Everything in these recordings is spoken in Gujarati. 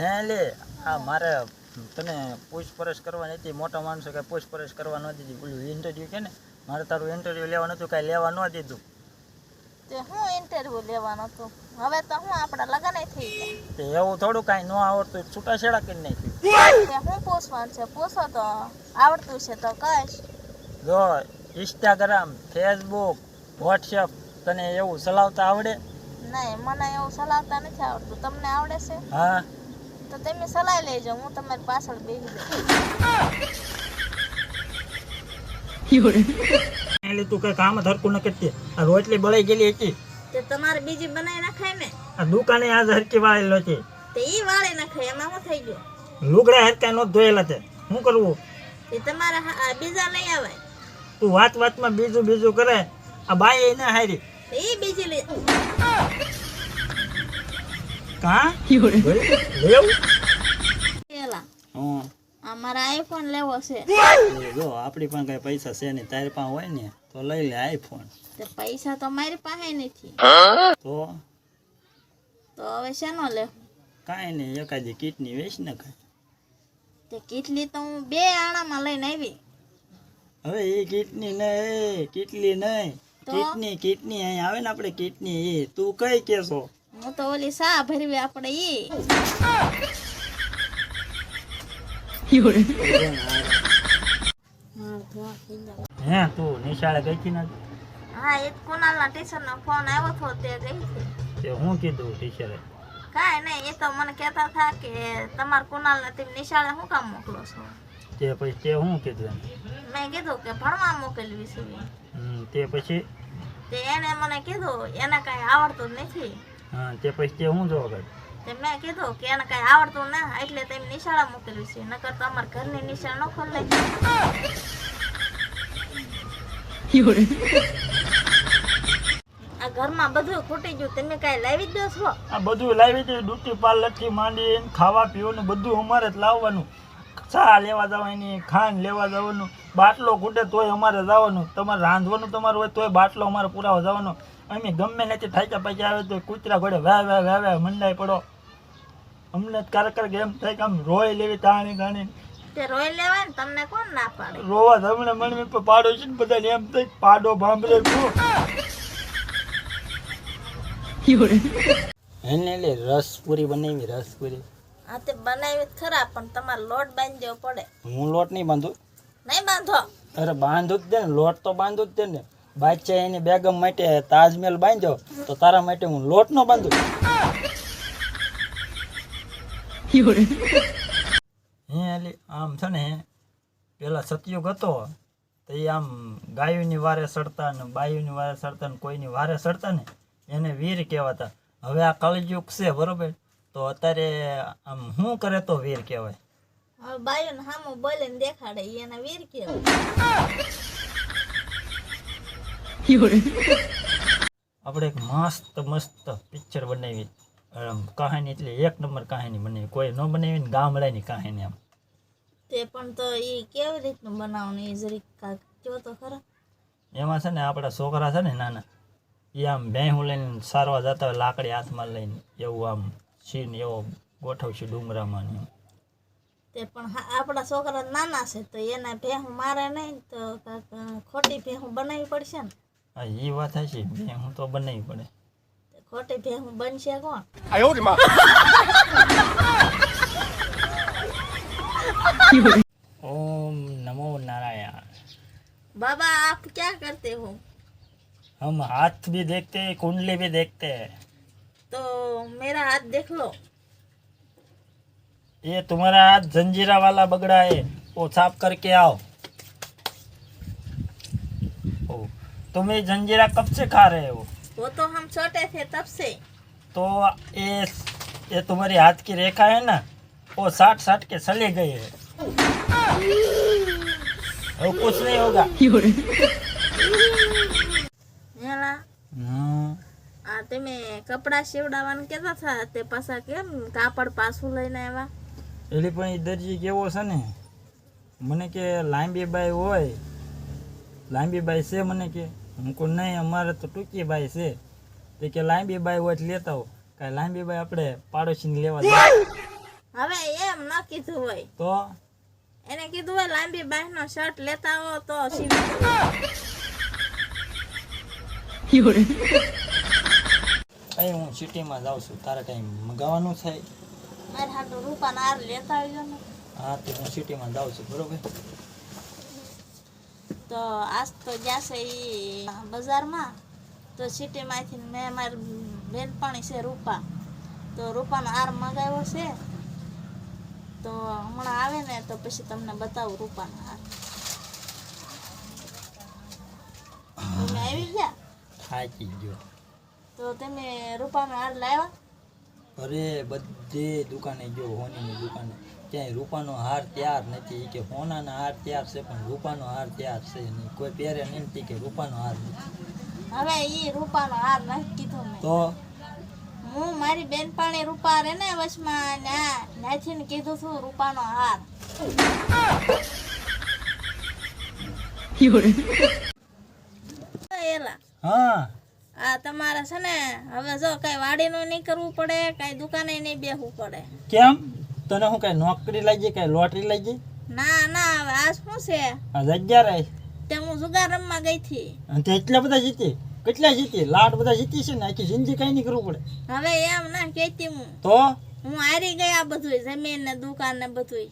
હે લે આ મારે તને પૂછપરછ કરવાની હતી મોટા માણસો કાંઈ પૂછપરછ કરવા ન દીધી. પેલું ઇન્ટરવ્યૂ કે ને મારે તારું ઇન્ટરવ્યૂ લેવાનું હતું કાંઈ લેવા ન દીધું. તે હું ઇન્ટરવ્યુ લેવાનો હતું? હવે તો હું આપણા લગ્ન થઈ ગયા. તે એવું થોડું કાંઈ ન આવડતું છૂટાછેડા કરી નાખ્યું તે હું પૂછવાનું છે? પૂછો તો. આવડતું છે તો કહીશ. જો ઇન્સ્ટાગ્રામ ફેસબુક વોટ્સએપ તને એવું ચલાવતા આવડે? નહીં મને એવું ચલાવતા નથી આવડતું. તમને આવડે છે? હા. તો તમે સલાહ લેજો હું તમારી પાછળ બેસી જાઉં. એટલે તું કઈ કામ ધરકું ન કરતી. આ રોટલી બળી ગયેલી હતી. તે તમારે બીજી બનાવી નાખાય ને? આ દુકાને આજ હરકી વાળેલો છે. તે ઈ વાળી નાખાય એમાં શું થઈ ગયું? લુગડા હરકા નો ધોયેલા તે શું કરવું? તે તમારે આ બીજા લઈ આવે તું વાત વાતમાં બીજું બીજું કરે. આ બાઈ એને હારી. એ બીજી લઈ કા? પેલા. હં. આ આઈફોન લેવો છે. જો આપણી પણ કઈ પૈસા છે નહીં તારી પાસે હોય ને તો લઈ લે આઈફોન તો પૈસા તો મારી પાસે નથી. તો? તો હવે શેનો લે? કાંઈ નહીં એકાદી કીટની વેચ ને કાંઈ. તે કીટલી તો હું બે આણામાં લઈને આવી. હવે એ કીટની નહીં કીટલી નહીં? કીટની કીટની અહીં આવે ને આપણે કીટની એ. તું કઈ કેસો હું તો ઓલી સા ભરવી આપણે ઈ. હે તું નિશાળે ગઈ હતી હા એ કુનાલના ટીચરનો ફોન આવ્યો તે ગઈ તે હું કીધું ટીચરે કાંઈ નહીં એ તો મને કહેતા હતા કે તમારા કુનાલને તમે નિશાળે શું કામ મોકલો છો? તે પછી તે હું કીધું મેં કીધું કે ભણવા મોકલવી છે. તે પછી? તે એને મને કીધું એને કાંઈ આવડતું જ નથી. હા તે પછી તે હું જોવા ગઈ તે મેં કીધું કે એને કઈ આવડતું ના એટલે તેમ નિશાળા મૂકેલું છે. નકર તો અમારા ઘરની નિશાળ ન ખોલે આ ઘરમાં બધું ખૂટી ગયું. તમે કાંઈ લાવી દો છો? આ બધું લાવી દે. ડ્યુટી પાર્લરથી માંડી ખાવા પીવાનું બધું અમારે જ લાવવાનું. ચા લેવા જવાની ખાંડ લેવા જવાનું. બાટલો ખૂટે તોય અમારે જવાનું. તમારે રાંધવાનું તમારું હોય તોય બાટલો અમારે પુરાવા જવાનો. અમે ગમે નથી ઠાક્યા પછી આવે તો કૂતરા ઘોડે વાહ વાહ વાહ વાહ મંડાઈ પડો. અમને કારકર કારક એમ થાય કે આમ રોય લેવી તાણી તાણી તે રોઈ લેવાય ને તમને કોણ ના પાડે? રોવા તમને મને પર પાડો છે ને બધાને એમ થાય પાડો ભાંભરે એને લે રસ પૂરી બનાવી રસ પૂરી હા તે બનાવી ખરા પણ તમારે લોટ બાંધી દેવો પડે. હું લોટ નહીં બાંધું. નહીં બાંધો? અરે બાંધું જ દે ને લોટ તો બાંધું જ દે ને. બાદશાહ એની બેગમ માટે તાજમહેલ બાંધ્યો તો તારા માટે હું લોટ નો બાંધું. હે અલી આમ છે ને પેલા સતયુગ હતો તો એ આમ ગાયોની વારે સડતા ને બાયુની વારે સડતા ને કોઈની વારે સડતા ને એને વીર કહેવાતા. હવે આ કળયુગ છે બરોબર? તો અત્યારે આમ શું કરે તો વીર કહેવાય? હવે બાયું ને સામું બોલે દેખાડે એને વીર કેવાય આપણે એક મસ્ત મસ્ત પિક્ચર બનાવી. આમ કહાની એટલે એક નંબર કહાની બનાવી કોઈ ન બનાવી ને ગામડાની કહાની આમ. તે પણ તો એ કેવી રીતનું બનાવવાનું? એ જરીક કાક જો તો ખરા. એમાં છે ને આપણા છોકરા છે ને નાના એ આમ ભેહું લઈને સારવા જતા હોય લાકડી હાથમાં લઈને એવું આમ સીન એવો ગોઠવશે ડુંગરામાં ને તે પણ આપણા છોકરા નાના છે તો એના ભેહું મારે નહીં તો ખોટી ભેહું બનાવવી પડશે ને. હા એ વાત હશે ભેહું તો બનાવવી પડે તે ખોટી ભેહું બનશે કોણ ઓમ નમો નારાયણ बाबा आप क्या करते हो हम हाथ भी देखते हैं कुंडली भी देखते हैं तो मेरा हाथ देख लो ये तुम्हारा हाथ जंजीरा वाला बगड़ा है वो साफ करके आओ तुम ये जंजीरा कब से खा रहे हो वो तो हम छोटे थे तब से तो ये ये तुम्हारी हाथ की रेखा है ना वो साठ साठ के चले गए है अब कुछ नहीं होगा હેલા હમ, આ તમે કપડાં સીવડાવવાનું કહેતા હતા તે પાછા કેમ કાપડ પાછું લઈને આવ્યા એલી પણ એ દરજી કેવો છે ને મને કે લાંબી બાઈ હોય લાંબી બાઈ છે મને કે કહું નહીં અમારે તો ટૂંકી બાઈ છે. તે કે લાંબી બાઈ હોય લેતા હો કાંઈ લાંબી બાઈ આપણે પાડોશીને લેવા હવે એમ ન કીધું હોય. તો? એને કીધું હોય લાંબી બાંહનો શર્ટ લેતા હો તો અહીં હું સિટીમાં જાઉં છું તારે કઈ મગાવવાનું છે? મારે હાટુ રૂપાના હાર લેતા આવજો ને. હા તો હું સિટીમાં જાઉં છું બરોબર? તો આજ તો જશે એ બજારમાં. તો સિટીમાંથી મેં મારી બેનપણી છે રૂપા. તો રૂપાનો હાર મંગાવ્યો છે. તો હમણાં આવે ને તો પછી તમને બતાવું રૂપાનો હાર. તમે આવી ગયા? થાકી ગયો. તો તમે રૂપાનો હાર લાવ્યા? અરે બધે દુકાને ગયો હોનીની દુકાને. ક્યાંય રૂપાનો હાર તૈયાર નથી. કે હોનાના હાર તૈયાર છે પણ રૂપાનો હાર તૈયાર છે નહીં. કોઈ પહેરે નહીં નથી કે રૂપાનો હાર નથી. હવે ઈ રૂપાનો હાર નથી કીધો મેં. તો? હું મારી બેનપાણી રૂપા રે ને વચમાં ના નાથી ને કીધું છું રૂપાનો હાર. એલા હા. આ તમારે છે ને હવે જો કઈ વાડીનું નહીં કરવું પડે કઈ દુકાને નહીં બેહવું પડે. કેમ? તને શું કઈ નોકરી લાગી કઈ લોટરી લાગી ના ના હવે આ શું છે? આ જગ્યા રહી તે હું જુગાર રમવા ગઈ હતી. અને તે એટલા બધા જીતી? કેટલા જીતી? લાટ બધા જીતી છે ને? આખી જિંદગી કઈ નહીં કરવું પડે. હવે એમ ના કહેતી હું. તો? હું હારી ગઈ આ બધું જમીન ને દુકાન ને બધું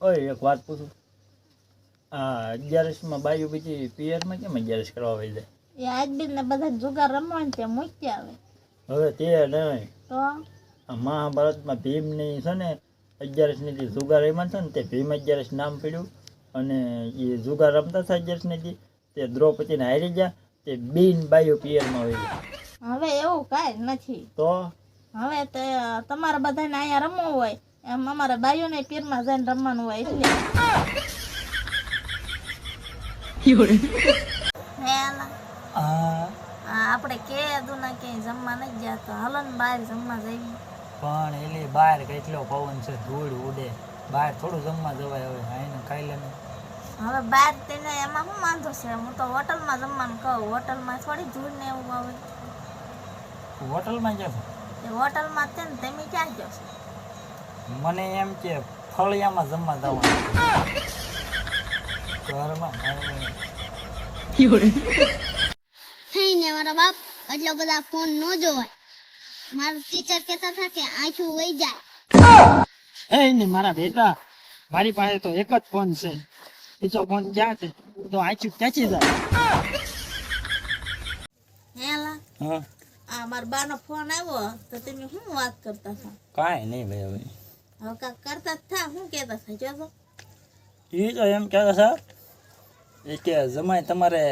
ઓય એક વાત પૂછું. આ અગિયારસમાં બાયું બીજી પિયરમાં કેમ અગિયારસ કરવા વહી જાય? એ આજ બી ને બધા જુગાર રમવા ને તે મૂક્યા આવે હવે તે નહીં. તો? મહાભારતમાં ભીમની છે ને અગિયારસની જે જુગાર એમાં છે ને તે ભીમ અગિયારસ નામ પડ્યું. અને એ જુગાર રમતા હતા અગિયારસની દી તે દ્રૌપદીને હારી ગયા. તે બિન બાયો પિયરમાં હોય ગયા હવે એવું કાંઈ નથી. તો? હવે તે તમારે બધાને અહીંયા રમવું હોય એમ અમારે બાઈઓને પીરમાં જઈને રમવાનું હોય એટલે. આપણે કે દુના ક્યાંય જમવા નથી ગયા તો હાલો ને બહાર જમવા જઈએ. પણ એલી બહાર કેટલો પવન છે ધૂળ ઉડે. બહાર થોડું જમવા જવાય હવે આઈને ખાઈ લે ને હવે બહાર તેને એમાં શું વાંધો છે? હું તો હોટલમાં જમવાનું કહું હોટલમાં થોડી ધૂળ ને એવું આવે. હોટલમાં જશે એ હોટલમાં તેને તમે ક્યાં ગયો છો? મને એમ કે ફળિયામાં જમવા જવાનું. ઘરમાં. થઈને મારા બાપ એટલો બધા ફોન ન જોવાય. મારા ટીચર કહેતા હતા કે આંખું વહી જાય. એ ને મારા બેટા મારી પાસે તો એક જ ફોન છે. બીજો ફોન ક્યાં છે? તો આચું ક્યાંથી જાય. હેલા હા. આ મારા બાનો ફોન આવ્યો તો તમે શું વાત કરતા હતા? કાંઈ નહીં ભાઈ હવે. હવે કાંઈક કરતા જ થા શું કહેતા હતા? જો તો એ તો એમ કહેતા સર એ કે જમાય તમારે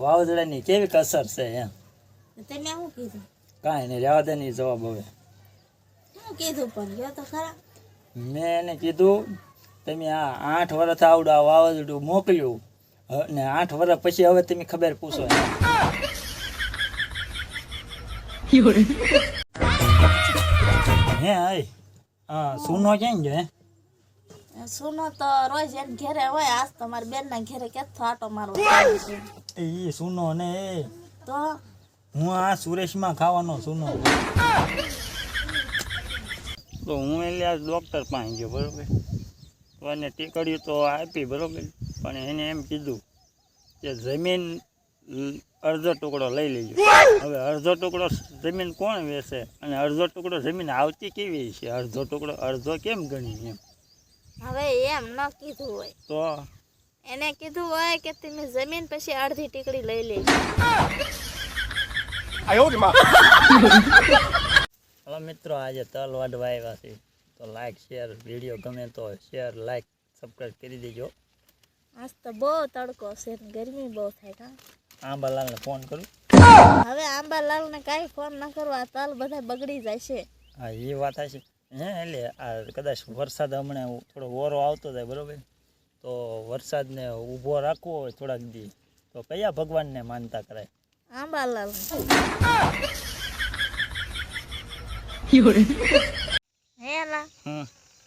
વાવાઝોડાની કેવી અસર છે એમ? તમે શું કીધું? કાંઈ નહીં રહેવા દે નહીં જવાબ હવે. શું કીધું પણ જો તો ખરા. મેં એને કીધું તમે આ આઠ વર્ષ આવડું આ વાવાઝોડું મોકલ્યું. ને આઠ વર્ષ પછી હવે તમે ખબર પૂછો એમ. હે હા સુનો ક્યાં ગયો હે? સુનો તો રોજ એને ઘેરે હોય આજ તો મારી બેનના ઘેરે કેટલો આટો મારો એ સુનો ને એ. તો? હું આ સુરેશમાં ખાવાનો સુનો. તો હું એટલે આ ડૉક્ટર પાસે ગયો બરોબર? તો એને ટીકડીઓ તો આપી બરોબર? પણ એને એમ કીધું કે જમીન અડધો ટુકડો લઈ લેજો. હવે અડધો ટુકડો જમીન કોણ વેચે? અને અડધો ટુકડો જમીન આવતી કેવી છે? અડધો ટુકડો અડધો કેમ ગણી એમ? હવે એમ ન કીધું હોય. તો? એને કીધું હોય કે તમે જમીન પછી અડધી ટીકડી લઈ લેજો. હલો મિત્રો આજે તલ વાડવા આવ્યા છે તો લાઈક શેર વીડિયો ગમે તો શેર લાઈક સબસ્ક્રાઈબ કરી દેજો. આજ તો બહુ તડકો છે ગરમી બહુ થાય કા? આંબાલાલને ફોન કરું. હવે આંબાલાલને કાંઈ ફોન ન કરો આ તલ બધા બગડી જાય છે. હા એ વાત છે. હે એટલે આ કદાચ વરસાદ હમણાં થોડો ઓરો આવતો થાય બરોબર? તો વરસાદને ઊભો રાખવો હોય થોડાક દી. તો કયા ભગવાનને માનતા કરાય? આંબાલાલ હેલા.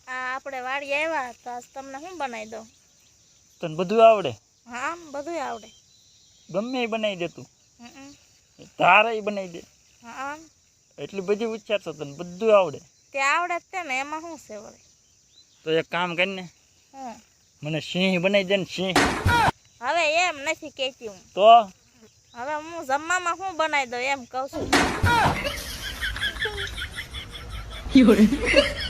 આ આપણે વાડી આવ્યા તો આજ તમને શું બનાવી દઉં? તને બધું આવડે? હા આમ બધું આવડે. ગમે એ બનાવી દે તું. તારે બનાવી દે. હા. એટલી બધી વિચારશો તને બધું આવડે. તે આવડે જ છે ને એમાં શું છે વળી? તો એક કામ કરીને મને સિંહ બનાવી દે ને સિંહ. હવે એમ નથી કહેતી હું. તો? હવે હું જમવામાં શું બનાવી દઉં એમ કહું છું.